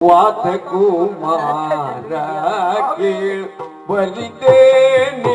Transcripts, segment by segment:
वात कुमार के बलिदेनी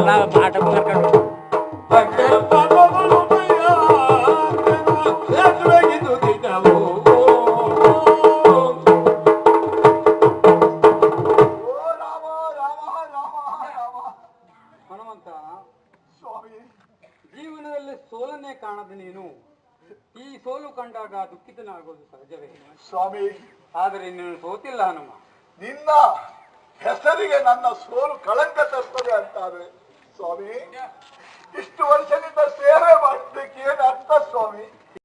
ಎಲ್ಲ ಆಟ ಕರ್ಕೊಂಡು ಓ ರಾಮ ರಾಮ ರಾಮ ರಾಮ ಹನುಮಂತ ಸ್ವಾಮಿ ಜೀವನದಲ್ಲಿ ಸೋಲನ್ನೇ ಕಾಣದ ನೀನು. ಈ ಸೋಲು ಕಂಡಾಗ ದುಃಖಿತನಾಗೋದು ಸಹಜವೇ. ಸ್ವಾಮಿ. ಆದರೆ ನೀನು ಸೋತಿಲ್ಲ ಹನುಮ. ನಿನ್ನ ಹೆಸರಿಗೆ ನನ್ನ ಸೋಲು ಕಳಂಕ ತರ್ತದೆ ಅಂತಾರೆ ಸ್ವಾಮಿ